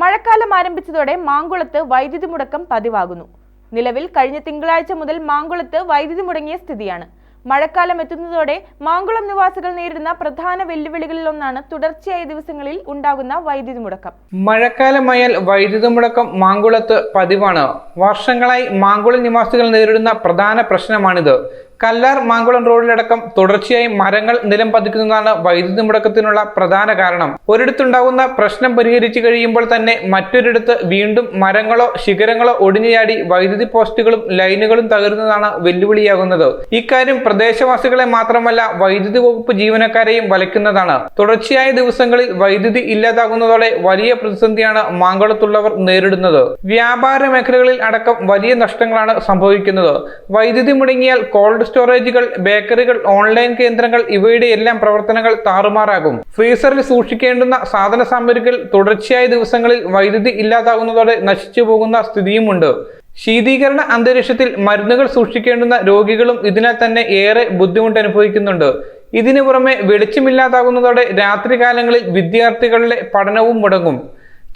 മഴക്കാലം ആരംഭിച്ചതോടെ മാങ്കുളത്ത് വൈദ്യുതി മുടക്കം പതിവാകുന്നു. നിലവിൽ കഴിഞ്ഞ തിങ്കളാഴ്ച മുതൽ മാങ്കുളത്ത് വൈദ്യുതി മുടങ്ങിയ സ്ഥിതിയാണ്. മഴക്കാലം എത്തുന്നതോടെ മാങ്കുളം നിവാസികൾ നേരിടുന്ന പ്രധാന വെല്ലുവിളികളിലൊന്നാണ് തുടർച്ചയായ ദിവസങ്ങളിൽ ഉണ്ടാകുന്ന വൈദ്യുതി മുടക്കം. മഴക്കാലമായാൽ വൈദ്യുതി മുടക്കം മാങ്കുളത്ത് പതിവാണ്. വർഷങ്ങളായി മാങ്കുളം നിവാസികൾ നേരിടുന്ന പ്രധാന പ്രശ്നമാണിത്. കല്ലാർ മാങ്കുളം റോഡിലടക്കം തുടർച്ചയായി മരങ്ങൾ നിലം പതിക്കുന്നതാണ് വൈദ്യുതി മുടക്കത്തിനുള്ള പ്രധാന കാരണം. ഒരിടത്തുണ്ടാകുന്ന പ്രശ്നം പരിഹരിച്ചു കഴിയുമ്പോൾ തന്നെ മറ്റൊരിടത്ത് വീണ്ടും മരങ്ങളോ ശിഖരങ്ങളോ ഒടിഞ്ഞുചാടി വൈദ്യുതി പോസ്റ്റുകളും ലൈനുകളും തകരുന്നതാണ് വെല്ലുവിളിയാകുന്നത്. ഇക്കാര്യം പ്രദേശവാസികളെ മാത്രമല്ല വൈദ്യുതി വകുപ്പ് ജീവനക്കാരെയും വലയ്ക്കുന്നതാണ്. തുടർച്ചയായ ദിവസങ്ങളിൽ വൈദ്യുതി ഇല്ലാതാകുന്നതോടെ വലിയ പ്രതിസന്ധിയാണ് മാങ്കുളത്തുള്ളവർ നേരിടുന്നത്. വ്യാപാര മേഖലകളിൽ അടക്കം വലിയ നഷ്ടങ്ങളാണ് സംഭവിക്കുന്നത്. വൈദ്യുതി മുടങ്ങിയാൽ കോൾഡ് സ്റ്റോറേജുകൾ ബേക്കറികൾ ഓൺലൈൻ കേന്ദ്രങ്ങൾ ഇവയുടെ എല്ലാം പ്രവർത്തനങ്ങൾ താറുമാറാകും. ഫ്രീസറിൽ സൂക്ഷിക്കേണ്ടുന്ന സാധന സാമഗ്രികൾ തുടർച്ചയായ ദിവസങ്ങളിൽ വൈദ്യുതി ഇല്ലാതാകുന്നതോടെ നശിച്ചു പോകുന്ന സ്ഥിതിയുമുണ്ട്. ശീതീകരണ അന്തരീക്ഷത്തിൽ മരുന്നുകൾ സൂക്ഷിക്കേണ്ടുന്ന രോഗികളും ഇതിനാൽ തന്നെ ഏറെ ബുദ്ധിമുട്ട് അനുഭവിക്കുന്നുണ്ട് ഇതിനു പുറമെ വെളിച്ചമില്ലാതാകുന്നതോടെ രാത്രികാലങ്ങളിൽ വിദ്യാർത്ഥികളുടെ പഠനവും മുടങ്ങും.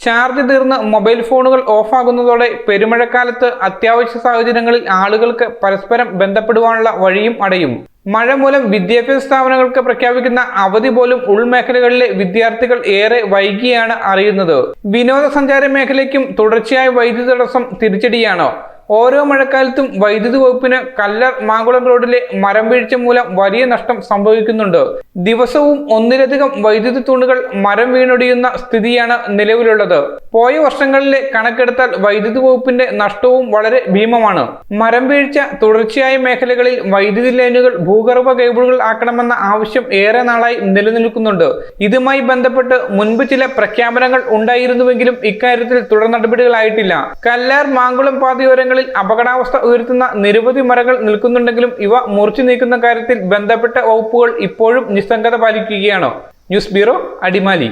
ചാർജ് തീർന്ന് മൊബൈൽ ഫോണുകൾ ഓഫാകുന്നതോടെ പെരുമഴക്കാലത്ത് അത്യാവശ്യ സാഹചര്യങ്ങളിൽ ആളുകൾക്ക് പരസ്പരം ബന്ധപ്പെടുവാനുള്ള വഴിയും അടയും. മഴ മൂലം വിദ്യാഭ്യാസ സ്ഥാപനങ്ങൾക്ക് പ്രഖ്യാപിക്കുന്ന അവധി പോലും ഉൾമേഖലകളിലെ വിദ്യാർത്ഥികൾ ഏറെ വൈകിയാണ് അറിയുന്നത്. വിനോദസഞ്ചാര മേഖലയ്ക്കും തുടർച്ചയായ വൈദ്യുതി തടസ്സം തിരിച്ചടിയാണ്. ഓരോ മഴക്കാലത്തും വൈദ്യുതി വകുപ്പിന് കല്ലർ മാങ്കുളം റോഡിലെ മരം വീഴ്ച മൂലം വലിയ നഷ്ടം സംഭവിക്കുന്നുണ്ട്. ദിവസവും ഒന്നിലധികം വൈദ്യുതി തൂണുകൾ മരം വീണൊടിയുന്ന സ്ഥിതിയാണ് നിലവിലുള്ളത്. പോയ വർഷങ്ങളിലെ കണക്കെടുത്താൽ വൈദ്യുതി വകുപ്പിന്റെ നഷ്ടവും വളരെ ഭീമമാണ്. മരം വീഴ്ച തുടർച്ചയായ മേഖലകളിൽ വൈദ്യുതി ലൈനുകൾ ഭൂഗർഭ കേബിളുകൾ ആക്കണമെന്ന ആവശ്യം ഏറെ നാളായി നിലനിൽക്കുന്നുണ്ട്. ഇതുമായി ബന്ധപ്പെട്ട് മുൻപ് ചില പ്രഖ്യാപനങ്ങൾ ഉണ്ടായിരുന്നുവെങ്കിലും ഇക്കാര്യത്തിൽ തുടർ നടപടികളായിട്ടില്ല. കല്ലാർ മാങ്കുളം പാതയോരങ്ങളിൽ അപകടാവസ്ഥ ഉയർത്തുന്ന നിരവധി മരങ്ങൾ നിൽക്കുന്നുണ്ടെങ്കിലും ഇവ മുറിച്ചു നീക്കുന്ന കാര്യത്തിൽ ബന്ധപ്പെട്ട വകുപ്പുകൾ ഇപ്പോഴും നിസ്സംഗത പാലിക്കുകയാണോ? News bureau Adimali.